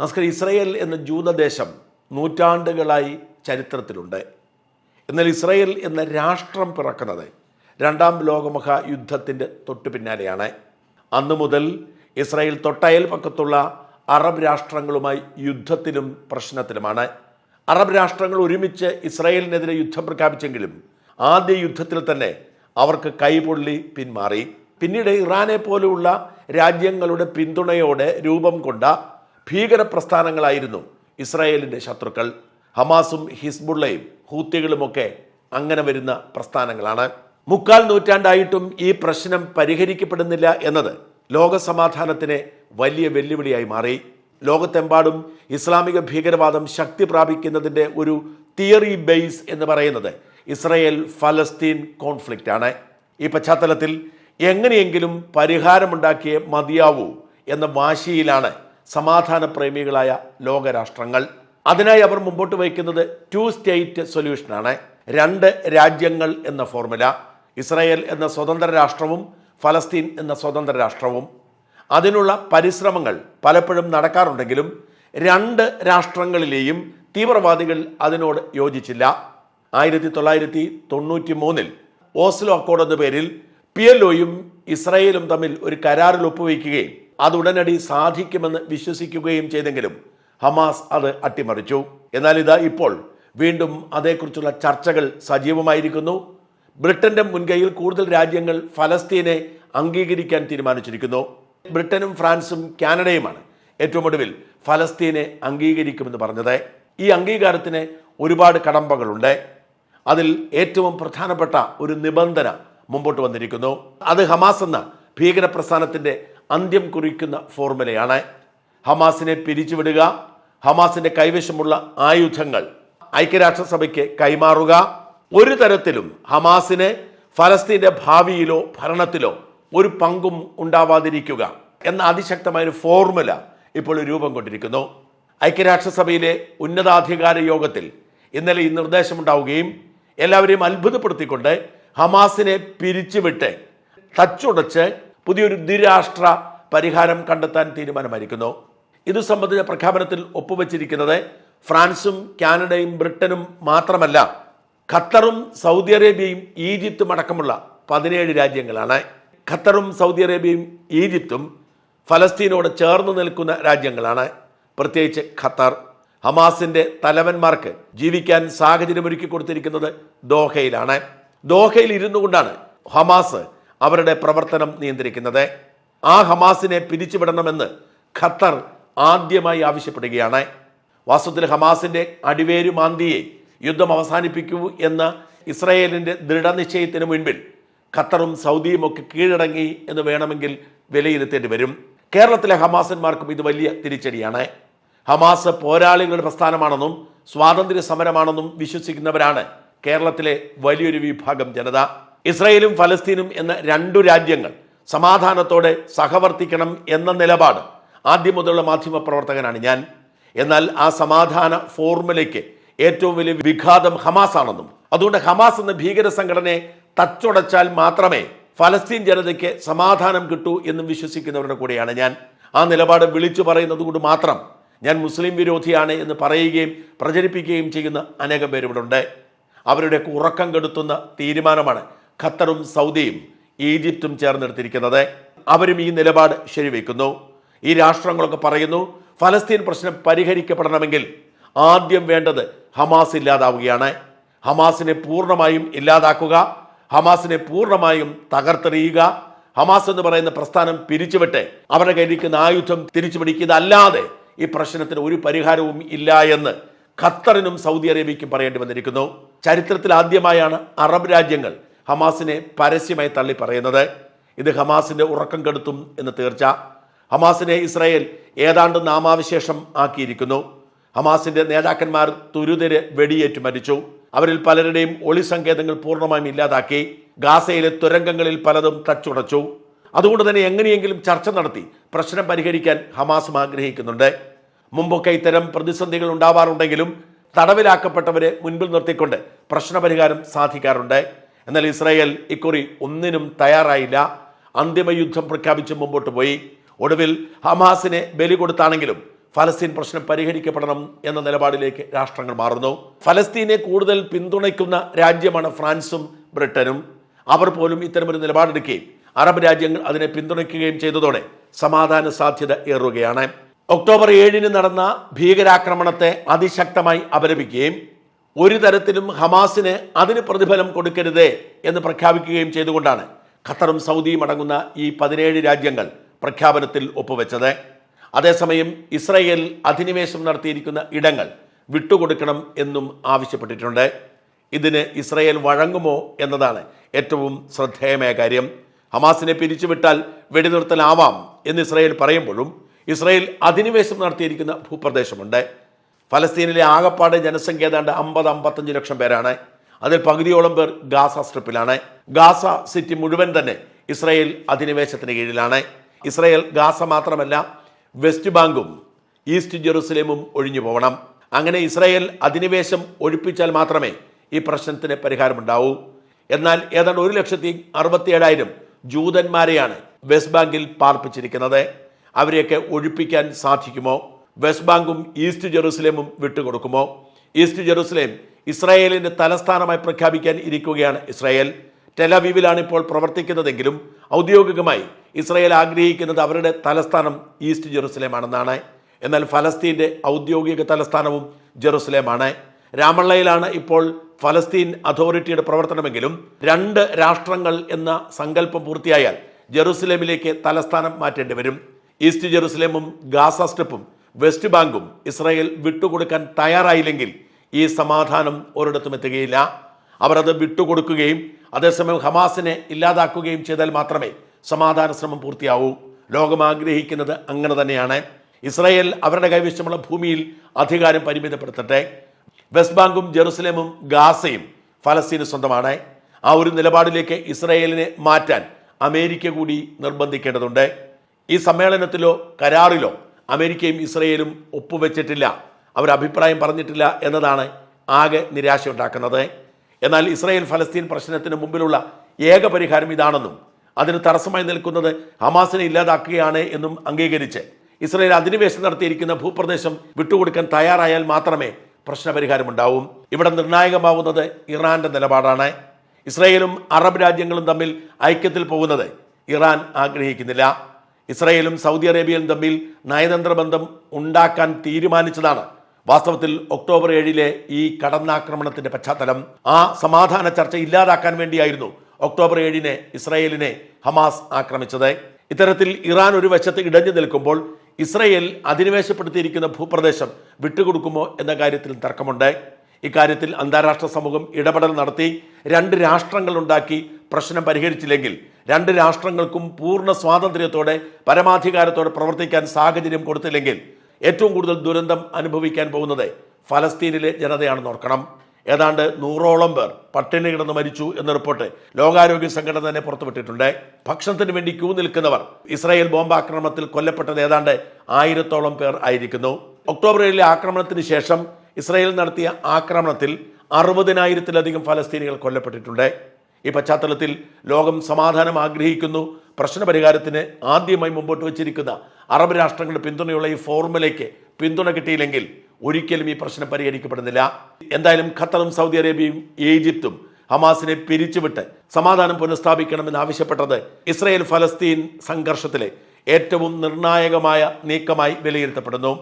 നമസ്കാരം ഇസ്രയേൽ എന്ന ജൂതദേശം നൂറ്റാണ്ടുകളായി ചരിത്രത്തിലുണ്ട്. എന്നാൽ ഇസ്രയേൽ എന്ന രാഷ്ട്രം പിറക്കുന്നത് രണ്ടാം ലോകമഹായുദ്ധത്തിന്റെ തൊട്ടു പിന്നാലെയാണ്. അന്നു മുതൽ ഇസ്രായേൽ തൊട്ടയൽ പക്കത്തുള്ള അറബ് രാഷ്ട്രങ്ങളുമായി യുദ്ധത്തിലും പ്രശ്നത്തിലുമാണ്. അറബ് രാഷ്ട്രങ്ങൾ ഒരുമിച്ച് ഇസ്രായേലിനെതിരെ യുദ്ധം പ്രഖ്യാപിച്ചെങ്കിലും ആദ്യ യുദ്ധത്തിൽ തന്നെ അവർക്ക് കൈപൊള്ളി പിന്മാറി. പിന്നീട് ഇറാനെ പോലെയുള്ള രാജ്യങ്ങളുടെ പിന്തുണയോടെ രൂപം കൊണ്ട ഭീകര പ്രസ്ഥാനങ്ങളായിരുന്നു ഇസ്രായേലിന്റെ ശത്രുക്കൾ. ഹമാസും ഹിസ്ബുള്ളയും ഹൂത്തികളുമൊക്കെ അങ്ങനെ വരുന്ന പ്രസ്ഥാനങ്ങളാണ്. മുക്കാൽ നൂറ്റാണ്ടായിട്ടും ഈ പ്രശ്നം പരിഹരിക്കപ്പെടുന്നില്ല എന്നത് ലോകസമാധാനത്തിന് വലിയ വെല്ലുവിളിയായി മാറി. ലോകത്തെമ്പാടും ഇസ്ലാമിക ഭീകരവാദം ശക്തി പ്രാപിക്കുന്നതിന്റെ ഒരു തിയറി ബേസ് എന്ന് പറയുന്നത് ഇസ്രയേൽ ഫലസ്തീൻ കോൺഫ്ലിക്റ്റ് ആണ് ഈ പശ്ചാത്തലത്തിൽ എങ്ങനെയെങ്കിലും പരിഹാരമുണ്ടാക്കിയേ മതിയാവൂ എന്ന വാശിയിലാണ് സമാധാന പ്രേമികളായ ലോകരാഷ്ട്രങ്ങൾ. അതിനായി അവർ മുമ്പോട്ട് വയ്ക്കുന്നത് ടു സ്റ്റേറ്റ് സൊല്യൂഷനാണ് രണ്ട് രാജ്യങ്ങൾ എന്ന ഫോർമുല ഇസ്രായേൽ എന്ന സ്വതന്ത്ര രാഷ്ട്രവും ഫലസ്തീൻ എന്ന സ്വതന്ത്ര രാഷ്ട്രവും. അതിനുള്ള പരിശ്രമങ്ങൾ പലപ്പോഴും നടക്കാറുണ്ടെങ്കിലും രണ്ട് രാഷ്ട്രങ്ങളിലെയും തീവ്രവാദികൾ അതിനോട് യോജിച്ചില്ല. ആയിരത്തി തൊള്ളായിരത്തി തൊണ്ണൂറ്റി മൂന്നിൽ ഓസ്ലോ അക്കോർഡ് എന്ന പേരിൽ പി എൽ ഒയും ഇസ്രായേലും തമ്മിൽ ഒരു കരാറിൽ ഒപ്പുവയ്ക്കുകയും അത് ഉടനടി സാധിക്കുമെന്ന് വിശ്വസിക്കുകയും ചെയ്തെങ്കിലും ഹമാസ് അത് അട്ടിമറിച്ചു. എന്നാൽ ഇതാ ഇപ്പോൾ വീണ്ടും അതേക്കുറിച്ചുള്ള ചർച്ചകൾ സജീവമായിരിക്കുന്നു. ബ്രിട്ടന്റെ മുൻകൈയിൽ കൂടുതൽ രാജ്യങ്ങൾ ഫലസ്തീനെ അംഗീകരിക്കാൻ തീരുമാനിച്ചിരിക്കുന്നു. ബ്രിട്ടനും ഫ്രാൻസും കാനഡയുമാണ് ഏറ്റവും ഒടുവിൽ ഫലസ്തീനെ അംഗീകരിക്കുമെന്ന് പറഞ്ഞത്. ഈ അംഗീകാരത്തിന് ഒരുപാട് കടമ്പകളുണ്ട്. അതിൽ ഏറ്റവും പ്രധാനപ്പെട്ട ഒരു നിബന്ധന മുമ്പോട്ട് വന്നിരിക്കുന്നു. അത് ഹമാസ് എന്ന ഭീകര പ്രസ്ഥാനത്തിന്റെ അന്ത്യം കുറിക്കുന്ന ഫോർമുലയാണ്. ഹമാസിനെ പിരിച്ചുവിടുക ഹമാസിന്റെ കൈവശമുള്ള ആയുധങ്ങൾ ഐക്യരാഷ്ട്രസഭയ്ക്ക് കൈമാറുക. ഒരു തരത്തിലും ഹമാസിന് ഫലസ്തീന്റെ ഭാവിയിലോ ഭരണത്തിലോ ഒരു പങ്കും ഉണ്ടാവാതിരിക്കുക എന്ന അതിശക്തമായ ഒരു ഫോർമുല ഇപ്പോൾ രൂപം കൊണ്ടിരിക്കുന്നു. ഐക്യരാഷ്ട്രസഭയിലെ ഉന്നതാധികാര യോഗത്തിൽ ഇന്നലെ ഈ നിർദ്ദേശമുണ്ടാവുകയും എല്ലാവരെയും അത്ഭുതപ്പെടുത്തിക്കൊണ്ട് ഹമാസിനെ പിരിച്ചുവിട്ട് തച്ചുടച്ച് പുതിയൊരു ദ്വിരാഷ്ട്ര പരിഹാരം കണ്ടെത്താൻ തീരുമാനമായിരിക്കുന്നു. ഇത് സംബന്ധിച്ച പ്രഖ്യാപനത്തിൽ ഒപ്പുവച്ചിരിക്കുന്നത് ഫ്രാൻസും കാനഡയും ബ്രിട്ടനും മാത്രമല്ല ഖത്തറും സൗദി അറേബ്യയും ഈജിപ്തും അടക്കമുള്ള പതിനേഴ് രാജ്യങ്ങളാണ്. ഖത്തറും സൗദി അറേബ്യയും ഈജിപ്തും ഫലസ്തീനോട് ചേർന്ന് നിൽക്കുന്ന രാജ്യങ്ങളാണ്. പ്രത്യേകിച്ച് ഖത്തർ ഹമാസിന്റെ തലവന്മാർക്ക് ജീവിക്കാൻ സാഹചര്യമൊരുക്കി കൊടുത്തിരിക്കുന്നത് ദോഹയിലാണ്. ദോഹയിൽ ഇരുന്നു കൊണ്ടാണ് ഹമാസ് അവരുടെ പ്രവർത്തനം നിയന്ത്രിക്കുന്നത്. ആ ഹമാസിനെ പിരിച്ചുവിടണമെന്ന് ഖത്തർ ആദ്യമായി ആവശ്യപ്പെടുകയാണ്. വാസ്തവത്തിൽ ഹമാസിന്റെ അടിവേരു മാന്തിയെ യുദ്ധം അവസാനിപ്പിക്കൂ എന്ന ഇസ്രായേലിന്റെ ദൃഢനിശ്ചയത്തിന് മുൻപിൽ ഖത്തറും സൗദിയും ഒക്കെ കീഴടങ്ങി എന്ന് വേണമെങ്കിൽ വിലയിരുത്തേണ്ടി വരും. കേരളത്തിലെ ഹമാസന്മാർക്കും ഇത് വലിയ തിരിച്ചടിയാണ്. ഹമാസ് പോരാളികളുടെ പ്രസ്ഥാനമാണെന്നും സ്വാതന്ത്ര്യ സമരമാണെന്നും വിശ്വസിക്കുന്നവരാണ് കേരളത്തിലെ വലിയൊരു വിഭാഗം ജനത. ഇസ്രായേലും ഫലസ്തീനും എന്ന രണ്ടു രാജ്യങ്ങൾ സമാധാനത്തോടെ സഹവർത്തിക്കണം എന്ന നിലപാട് ആദ്യം മുതലുള്ള മാധ്യമ പ്രവർത്തകനാണ് ഞാൻ. എന്നാൽ ആ സമാധാന ഫോർമുലയ്ക്ക് ഏറ്റവും വലിയ വിഘാതം ഹമാസ് ആണെന്നും അതുകൊണ്ട് ഹമാസ് എന്ന ഭീകര സംഘടനയെ തച്ചുടച്ചാൽ മാത്രമേ ഫലസ്തീൻ ജനതയ്ക്ക് സമാധാനം കിട്ടൂ എന്നും വിശ്വസിക്കുന്നവരുടെ കൂടെയാണ് ഞാൻ. ആ നിലപാട് വിളിച്ചു പറയുന്നത് കൊണ്ട് മാത്രം ഞാൻ മുസ്ലിം വിരോധിയാണ് എന്ന് പറയുകയും പ്രചരിപ്പിക്കുകയും ചെയ്യുന്ന അനേകം പേരിവിടെ ഉണ്ട് അവരുടെ ഉറക്കം കെടുത്തുന്ന തീരുമാനമാണ് ഖത്തറും സൗദിയും ഈജിപ്തും ചേർന്നെടുത്തിരിക്കുന്നത്. അവരും ഈ നിലപാട് ശരിവെക്കുന്നു. ഈ രാഷ്ട്രങ്ങളൊക്കെ പറയുന്നു ഫലസ്തീൻ പ്രശ്നം പരിഹരിക്കപ്പെടണമെങ്കിൽ ആദ്യം വേണ്ടത് ഹമാസ് ഇല്ലാതാവുകയാണ്. ഹമാസിനെ പൂർണമായും ഇല്ലാതാക്കുക ഹമാസിനെ പൂർണമായും തകർത്തെറിയുക ഹമാസ് എന്ന് പറയുന്ന പ്രസ്ഥാനം പിരിച്ചുവിട്ട് അവരുടെ കയ്യിലിരിക്കുന്ന ആയുധം തിരിച്ചു പിടിക്കുന്നതല്ലാതെ ഈ പ്രശ്നത്തിന് ഒരു പരിഹാരവും ഇല്ല എന്ന് ഖത്തറിനും സൗദി അറേബ്യയ്ക്കും പറയേണ്ടി വന്നിരിക്കുന്നു. ചരിത്രത്തിൽ ആദ്യമായാണ് അറബ് രാജ്യങ്ങൾ ഹമാസിനെ പരസ്യമായി തള്ളി പറയുന്നത്. ഇത് ഹമാസിന്റെ ഉറക്കം കെടുത്തും എന്ന് തീർച്ച. ഹമാസിനെ ഇസ്രായേൽ ഏതാണ്ട് നാമാവിശേഷം ആക്കിയിരിക്കുന്നു. ഹമാസിന്റെ നേതാക്കന്മാർ തുരുതര് വെടിയേറ്റ് മരിച്ചു. അവരിൽ പലരുടെയും ഒളി സങ്കേതങ്ങൾ പൂർണമായും ഇല്ലാതാക്കി. ഗാസയിലെ തുരങ്കങ്ങളിൽ പലതും തച്ചുടച്ചു. അതുകൊണ്ട് തന്നെ എങ്ങനെയെങ്കിലും ചർച്ച നടത്തി പ്രശ്നം പരിഹരിക്കാൻ ഹമാസും ആഗ്രഹിക്കുന്നുണ്ട്. മുമ്പൊക്കെ ഇത്തരം പ്രതിസന്ധികൾ ഉണ്ടാവാറുണ്ടെങ്കിലും തടവിലാക്കപ്പെട്ടവരെ മുൻപിൽ നിർത്തിക്കൊണ്ട് പ്രശ്നപരിഹാരം സാധിക്കാറുണ്ട്. എന്നാൽ ഇസ്രായേൽ ഇക്കുറി ഒന്നിനും തയ്യാറായില്ല. അന്തിമ യുദ്ധം പ്രഖ്യാപിച്ച് മുമ്പോട്ട് പോയി. ഒടുവിൽ ഹമാസിനെ ബലി കൊടുത്താണെങ്കിലും ഫലസ്തീൻ പ്രശ്നം പരിഹരിക്കപ്പെടണം എന്ന നിലപാടിലേക്ക് രാഷ്ട്രങ്ങൾ മാറുന്നു. ഫലസ്തീനെ കൂടുതൽ പിന്തുണയ്ക്കുന്ന രാജ്യമാണ് ഫ്രാൻസും ബ്രിട്ടനും. അവർ പോലും ഇത്തരമൊരു നിലപാടെടുക്കുകയും അറബ് രാജ്യങ്ങൾ അതിനെ പിന്തുണയ്ക്കുകയും ചെയ്തതോടെ സമാധാന സാധ്യത ഏറുകയാണ്. ഒക്ടോബർ ഏഴിന് നടന്ന ഭീകരാക്രമണത്തെ അതിശക്തമായി അപലപിക്കുകയും ഒരു തരത്തിലും ഹമാസിന് അതിന് പ്രതിഫലം കൊടുക്കരുത് എന്ന് പ്രഖ്യാപിക്കുകയും ചെയ്തുകൊണ്ടാണ് ഖത്തറും സൗദിയും അടങ്ങുന്ന ഈ പതിനേഴ് രാജ്യങ്ങൾ പ്രഖ്യാപനത്തിൽ ഒപ്പുവെച്ചത്. അതേസമയം ഇസ്രയേൽ അധിനിവേശം നടത്തിയിരിക്കുന്ന ഇടങ്ങൾ വിട്ടുകൊടുക്കണം എന്നും ആവശ്യപ്പെട്ടിട്ടുണ്ട്. ഇതിന് ഇസ്രയേൽ വഴങ്ങുമോ എന്നതാണ് ഏറ്റവും ശ്രദ്ധേയമായ കാര്യം. ഹമാസിനെ പിരിച്ചുവിട്ടാൽ വെടിനിർത്തലാവാം എന്ന് ഇസ്രയേൽ പറയുമ്പോഴും ഇസ്രയേൽ അധിനിവേശം നടത്തിയിരിക്കുന്ന ഭൂപ്രദേശമുണ്ട്. ഫലസ്തീനിലെ ആകപ്പാട് ജനസംഖ്യ ഏതാണ്ട് അമ്പത് അമ്പത്തഞ്ച് ലക്ഷം പേരാണ്. അതിൽ പകുതിയോളം പേർ ഗാസ സ്ട്രിപ്പിലാണ്. ഗാസ സിറ്റി മുഴുവൻ തന്നെ ഇസ്രയേൽ അധിനിവേശത്തിന് കീഴിലാണ്. ഇസ്രയേൽ ഗാസ മാത്രമല്ല വെസ്റ്റ് ബാങ്കും ഈസ്റ്റ് ജെറുസലേമും ഒഴിഞ്ഞു പോകണം അങ്ങനെ ഇസ്രയേൽ അധിനിവേശം ഒഴിപ്പിച്ചാൽ മാത്രമേ ഈ പ്രശ്നത്തിന് പരിഹാരമുണ്ടാവൂ. എന്നാൽ ഏതാണ്ട് ഒരു ലക്ഷത്തി അറുപത്തിയേഴായിരം ജൂതന്മാരെയാണ് വെസ്റ്റ് ബാങ്കിൽ പാർപ്പിച്ചിരിക്കുന്നത്. അവരെയൊക്കെ ഒഴിപ്പിക്കാൻ സാധിക്കുമോ? വെസ്റ്റ് ബാങ്കും ഈസ്റ്റ് ജെറുസലേമും വിട്ടുകൊടുക്കുമോ? ഈസ്റ്റ് ജെറുസലേം ഇസ്രായേലിന്റെ തലസ്ഥാനമായി പ്രഖ്യാപിക്കാൻ ഇരിക്കുകയാണ് ഇസ്രായേൽ. ടെലവീവിലാണ് ഇപ്പോൾ പ്രവർത്തിക്കുന്നതെങ്കിലും ഔദ്യോഗികമായി ഇസ്രായേൽ ആഗ്രഹിക്കുന്നത് അവരുടെ തലസ്ഥാനം ഈസ്റ്റ് ജെറുസലേമാണെന്നാണ്. എന്നാൽ ഫലസ്തീന്റെ ഔദ്യോഗിക തലസ്ഥാനവും ജെറുസലേമാണ്. രാമള്ളയിലാണ് ഇപ്പോൾ ഫലസ്തീൻ അതോറിറ്റിയുടെ പ്രവർത്തനമെങ്കിലും രണ്ട് രാഷ്ട്രങ്ങൾ എന്ന സങ്കല്പം പൂർത്തിയായാൽ ജെറുസലേമിലേക്ക് തലസ്ഥാനം മാറ്റേണ്ടി വരും. ഈസ്റ്റ് ജെറുസലേമും ഗാസ സ്ട്രിപ്പും വെസ്റ്റ് ബാങ്കും ഇസ്രായേൽ വിട്ടുകൊടുക്കാൻ തയ്യാറായില്ലെങ്കിൽ ഈ സമാധാനം ഒരിടത്തും എത്തുകയില്ല. അവർ അത് വിട്ടുകൊടുക്കുകയും അതേസമയം ഹമാസിനെ ഇല്ലാതാക്കുകയും ചെയ്താൽ മാത്രമേ സമാധാന ശ്രമം പൂർത്തിയാവൂ. ലോകം ആഗ്രഹിക്കുന്നത് അങ്ങനെ തന്നെയാണ്. ഇസ്രായേൽ അവരുടെ കൈവശമുള്ള ഭൂമിയിൽ അധികാരം പരിമിതപ്പെടുത്തട്ടെ. വെസ്റ്റ് ബാങ്കും ജെറുസലേമും ഗാസയും ഫലസ്തീന് സ്വന്തമാണ്. ആ ഒരു നിലപാടിലേക്ക് ഇസ്രായേലിനെ മാറ്റാൻ അമേരിക്ക കൂടി നിർബന്ധിക്കേണ്ടതുണ്ട്. ഈ സമ്മേളനത്തിലോ കരാറിലോ അമേരിക്കയും ഇസ്രയേലും ഒപ്പുവെച്ചിട്ടില്ല. അവർ അഭിപ്രായം പറഞ്ഞിട്ടില്ല എന്നതാണ് ആകെ നിരാശയുണ്ടാക്കുന്നത്. എന്നാൽ ഇസ്രയേൽ ഫലസ്തീൻ പ്രശ്നത്തിന് മുമ്പിലുള്ള ഏക പരിഹാരം ഇതാണെന്നും അതിന് തടസ്സമായി നിൽക്കുന്നത് ഹമാസിനെ ഇല്ലാതാക്കുകയാണ് എന്നും അംഗീകരിച്ച് ഇസ്രയേൽ അധിനിവേശം നടത്തിയിരിക്കുന്ന ഭൂപ്രദേശം വിട്ടുകൊടുക്കാൻ തയ്യാറായാൽ മാത്രമേ പ്രശ്നപരിഹാരമുണ്ടാവും. ഇവിടെ നിർണായകമാവുന്നത് ഇറാന്റെ നിലപാടാണ്. ഇസ്രയേലും അറബ് രാജ്യങ്ങളും തമ്മിൽ ഐക്യത്തിൽ പോകുന്നത് ഇറാൻ ആഗ്രഹിക്കുന്നില്ല. ഇസ്രായേലും സൗദി അറേബ്യയും തമ്മിൽ നയതന്ത്ര ബന്ധം ഉണ്ടാക്കാൻ തീരുമാനിച്ചതാണ്. വാസ്തവത്തിൽ ഒക്ടോബർ ഏഴിലെ ഈ കടന്നാക്രമണത്തിന്റെ പശ്ചാത്തലം ആ സമാധാന ചർച്ച ഇല്ലാതാക്കാൻ വേണ്ടിയായിരുന്നു ഒക്ടോബർ ഏഴിന് ഇസ്രയേലിനെ ഹമാസ് ആക്രമിച്ചത്. ഇത്തരത്തിൽ ഇറാൻ ഒരു വശത്ത് ഇടഞ്ഞു നിൽക്കുമ്പോൾ ഇസ്രയേൽ അധിനിവേശപ്പെടുത്തിയിരിക്കുന്ന ഭൂപ്രദേശം വിട്ടുകൊടുക്കുമോ എന്ന കാര്യത്തിൽ തർക്കമുണ്ട്. ഇക്കാര്യത്തിൽ അന്താരാഷ്ട്ര സമൂഹം ഇടപെടൽ നടത്തി രണ്ട് രാഷ്ട്രങ്ങൾ ഉണ്ടാക്കി പ്രശ്നം പരിഹരിച്ചില്ലെങ്കിൽ രണ്ട് രാഷ്ട്രങ്ങൾക്കും പൂർണ സ്വാതന്ത്ര്യത്തോടെ പരമാധികാരത്തോടെ പ്രവർത്തിക്കാൻ സാഹചര്യം കൊടുത്തില്ലെങ്കിൽ ഏറ്റവും കൂടുതൽ ദുരന്തം അനുഭവിക്കാൻ പോകുന്നത് ഫലസ്തീനിലെ ജനതയാണെന്ന് ഓർക്കണം. ഏതാണ്ട് നൂറോളം പേർ പട്ടിണി കിടന്ന് മരിച്ചു എന്ന റിപ്പോർട്ട് ലോകാരോഗ്യ സംഘടന തന്നെ പുറത്തുവിട്ടിട്ടുണ്ട്. ഭക്ഷണത്തിന് വേണ്ടി ക്യൂ നിൽക്കുന്നവർ ഇസ്രായേൽ ബോംബാക്രമണത്തിൽ കൊല്ലപ്പെട്ടത് ഏതാണ്ട് ആയിരത്തോളം പേർ ആയിരിക്കുന്നു. ഒക്ടോബർ ഏഴിലെ ആക്രമണത്തിന് ശേഷം ഇസ്രായേൽ നടത്തിയ ആക്രമണത്തിൽ അറുപതിനായിരത്തിലധികം ഫലസ്തീനികൾ കൊല്ലപ്പെട്ടിട്ടുണ്ട്. ഈ പശ്ചാത്തലത്തിൽ ലോകം സമാധാനം ആഗ്രഹിക്കുന്നു. പ്രശ്നപരിഹാരത്തിന് ആദ്യമായി മുമ്പോട്ട് വച്ചിരിക്കുന്ന അറബ് രാഷ്ട്രങ്ങളുടെ പിന്തുണയുള്ള ഈ ഫോർമുലയ്ക്ക് പിന്തുണ കിട്ടിയില്ലെങ്കിൽ ഒരിക്കലും ഈ പ്രശ്നം പരിഹരിക്കപ്പെടുന്നില്ല. എന്തായാലും ഖത്തറും സൗദി അറേബ്യയും ഈജിപ്തും ഹമാസിനെ പിരിച്ചുവിട്ട് സമാധാനം പുനഃസ്ഥാപിക്കണമെന്ന് ആവശ്യപ്പെട്ടത് ഇസ്രായേൽ ഫലസ്തീൻ സംഘർഷത്തിലെ ഏറ്റവും നിർണായകമായ നീക്കമായി വിലയിരുത്തപ്പെടുന്നു.